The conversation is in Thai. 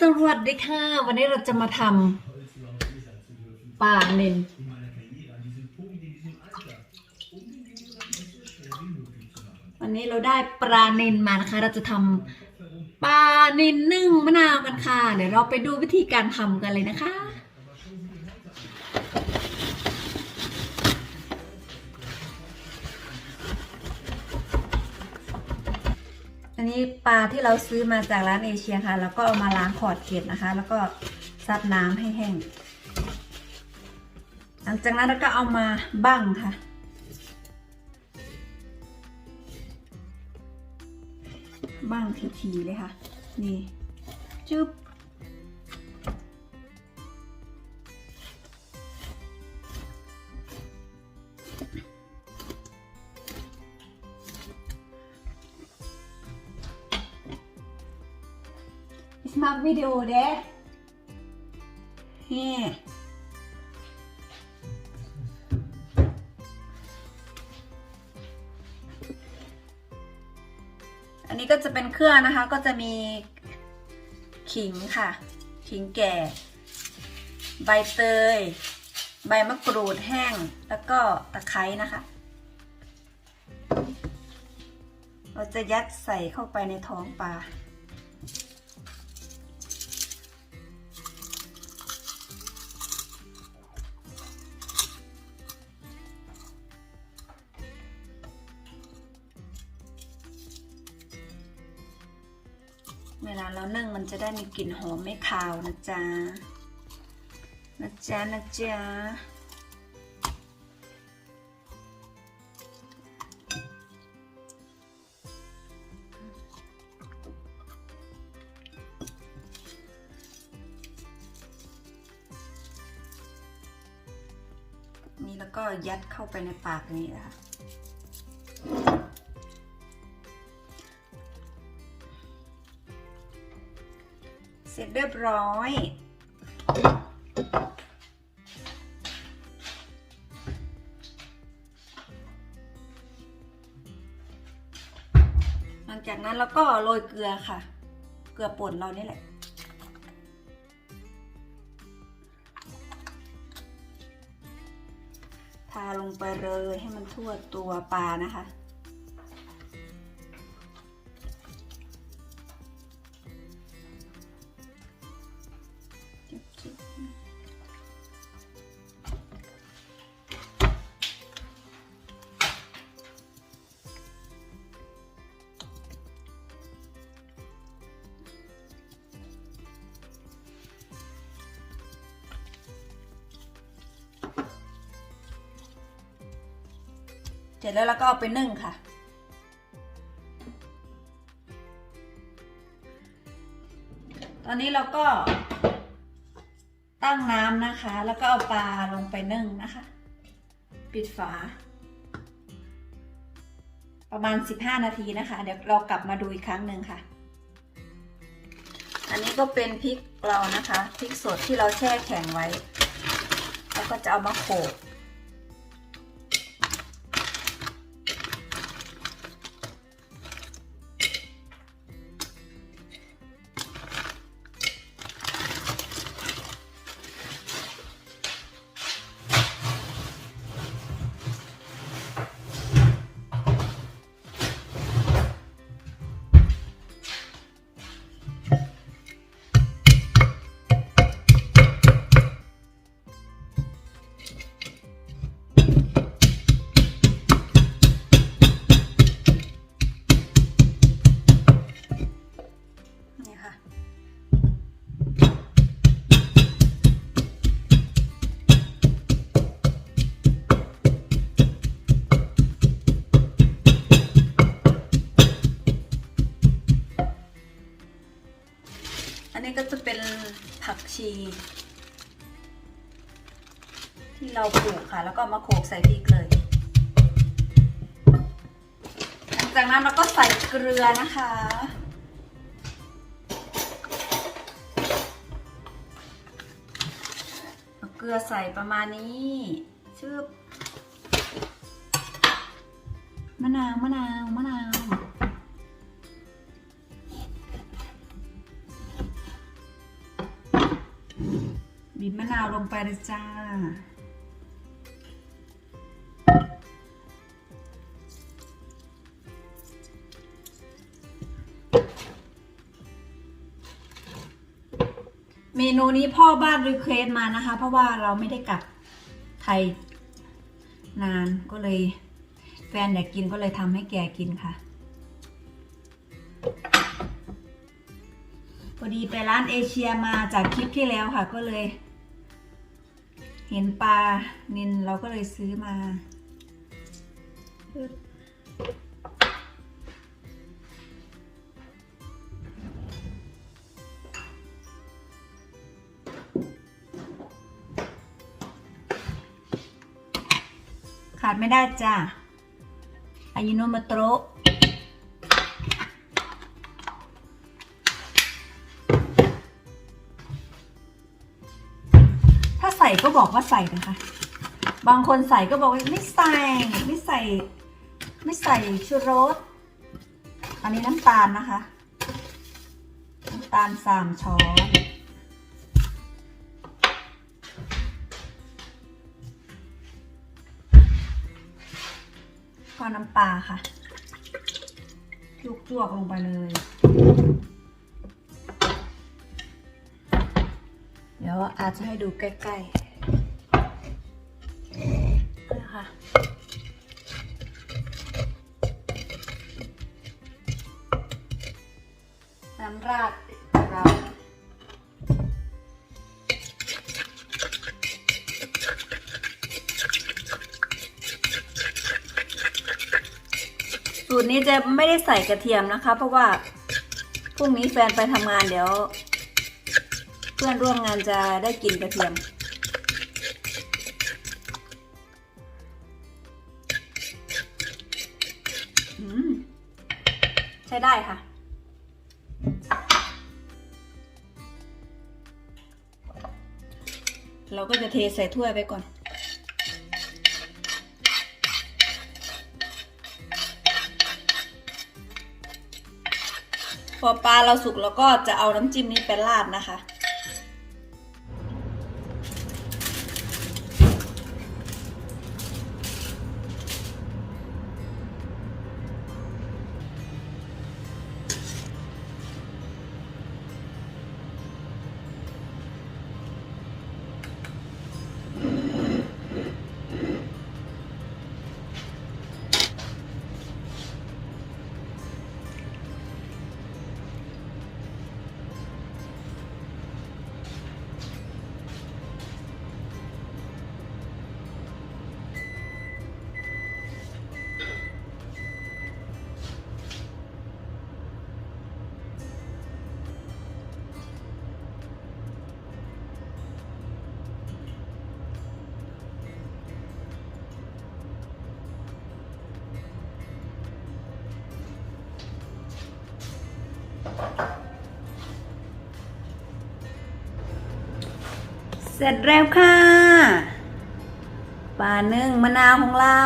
สวัสดีค่ะ วันนี้เราจะมาทำปลาเนนวันนี้เราได้ปลาเนนมานะคะ เราจะทำปลาเนนนึ่งมะนาวกันค่ะ เดี๋ยวเราไปดูวิธีการทำกันเลยนะคะ นี้ปลาที่เราซื้อมาจากร้านเอเชียค่ะ แล้วก็เอามาล้างขอดเกล็ดนะคะ แล้วก็ซับน้ำให้แห้ง หลังจากนั้นเราก็เอามาบั้งค่ะ บั้งทีๆเลยค่ะ นี่จุ๊บ Ich mag Video, der. Yeah. อันนี้ก็จะเป็นเครื่องนะคะ ก็จะมีขิงค่ะ ขิงแก่ ใบเตย ใบมะกรูดแห้ง แล้วก็ตะไคร้นะคะ เราจะยัดใส่เข้าไปในท้องปลา เวลาเรานึ่งมันจะได้มีกลิ่นหอมไม่คาวนะจ๊ะ นะจ๊ะนะจ๊ะนี่แล้วก็ยัดเข้าไปในปากนี้นะคะ ร็จเรียบร้อย หลังจากนั้นเราก็โรยเกลือค่ะ เกลือป่นเรานี่แหละทาลงไปเลยให้มันทั่วตัวปลานะคะ ร็จแล้วเราก็เอาไปนึ่งค่ะ ตอนนี้เราก็ตั้งน้ำนะคะ แล้วก็เอาปลาลงไปนึ่งนะคะ ปิดฝา ประมาณ 15 นาทีนะคะ เดี๋ยวเรากลับมาดูอีกครั้งหนึ่งค่ะ อันนี้ก็เป็นพริกเรานะคะ พริกสดที่เราแช่แข็งไว้ แล้วก็จะเอามาโขลก แล้วก็มาโขกใส่พริกเลย หลังจากนั้นเราก็ใส่เกลือนะคะเอาเกลือใส่ประมาณนี้ชืบมะนาวมะนาวมะนาวบีบมะนาวลงไปเลยจ้า เมนูนี้พ่อบ้านรีเควสมานะคะ เพราะว่าเราไม่ได้กลับไทยนานก็เลย แฟนอยากกินก็เลยทำให้แกกินค่ะพอดีไปร้านเอเชียมาจากคลิปที่แล้วค่ะก็เลย เห็นปลานินเราก็เลยซื้อมา ขาดไม่ได้จ้ะอายิโนมาโตะถ้าใส่ก็บอกว่าใส่นะคะ บางคนใส่ก็บอกว่าไม่ใส่ ไม่ใส่ ไม่ใส่ชูรส อันนี้น้ำตาลนะคะ น้ำตาลสามช้อน ก็น้ำปลาค่ะจวกๆลงไปเลย เดี๋ยวอาจจะให้ดูใกล้ๆนะคะน้ำราด ตรนี้จะไม่ได้ใส่กระเทียมนะคะ เพราะว่าพรุ่งนี้แฟนไปทำงานเดี๋ยว เพื่อนร่วมงานจะได้กินกระเทียมอืมใช้ได้ค่ะเราก็จะเทใส่ถ้วยไปก่อน พอปลาเราสุกแล้วก็จะเอาน้ำจิ้มนี้ไปราดนะคะ เสร็จแล้วค่ะปลานึ่งมะนาวของเรา